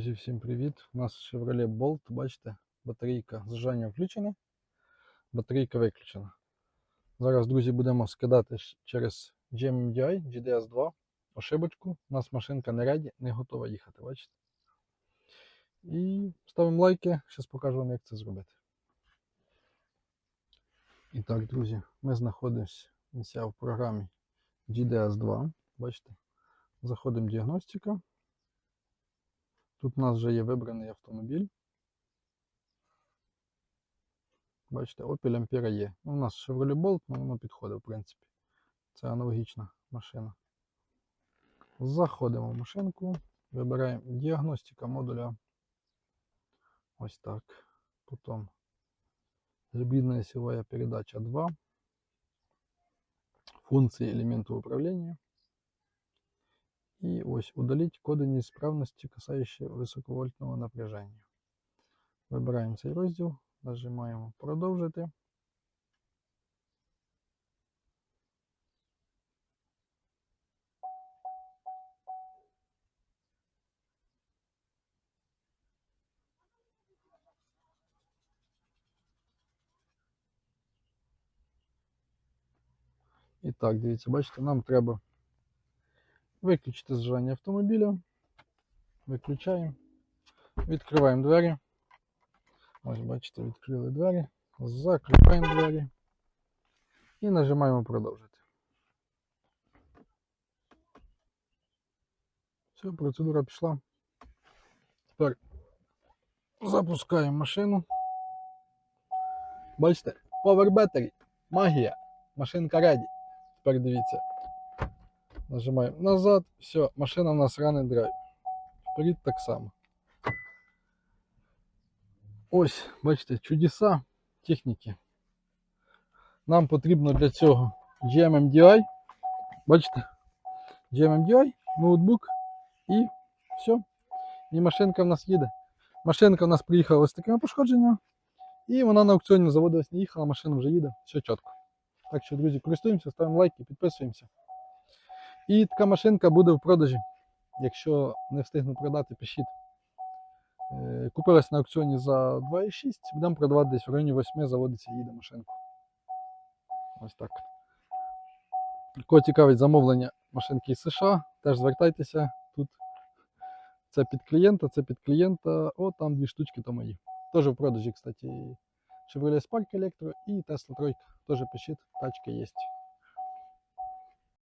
Друзі, всім привіт! У нас Chevrolet Bolt, бачите, батарейка зажання включена, батарейка виключена. Зараз, друзі, будемо скидати через GMDI GDS 2 ошибочку. У нас машинка не реді, не готова їхати, бачите? І ставимо лайки, зараз покажу вам, як це зробити. І так, друзі, ми знаходимося в програмі GDS 2. Бачите? Заходимо в діагностика. Тут у нас вже є вибраний автомобіль. Бачите, Opel Ampera є. Ну, у нас Chevrolet Bolt, але воно підходить, в принципі. Це аналогічна машина. Заходимо в машинку, вибираємо діагностика модуля. Ось так. Потім гибридная силовая передача 2. Функции элементов управления. І ось удаліть коди неисправності, касаючі високовольтного напряження. Вибираємо цей розділ, нажимаємо продовжити. І дивіться, бачите, нам треба виключити зажигання автомобіля. Виключаємо. Відкриваємо двері. Ось, бачите, відкрили двері. Закриваємо двері. І нажимаємо продовжити. Все, процедура пішла. Тепер запускаємо машину. Бачите, Power Battery, магія, машинка ready. Тепер дивіться. Нажимаємо назад, все, машина у нас running драйв. Вперед так само. Ось, бачите, чудеса техніки. Нам потрібно для цього GMMDI. Бачите? GMMDI, ноутбук і все. І машинка в нас їде. Машинка в нас приїхала з такими пошкодженнями. І вона на аукціоні заводилась, не їхала, машина вже їде, все чітко. Так що, друзі, користуємося, ставимо лайки, підписуємося. І така машинка буде в продажі. Якщо не встигну продати, пишіть. Е, Купилась на аукціоні за 2,6, будемо продавати десь в районі 8, заводиться, їде машинку. Ось так. Кого цікавить замовлення машинки з США, теж звертайтеся тут. Це під клієнта, це під клієнта. О, там дві штучки то мої. Теж в продажі, кстати, Chevrolet Spark Electro і Tesla 3. Теж пишіть, тачки є.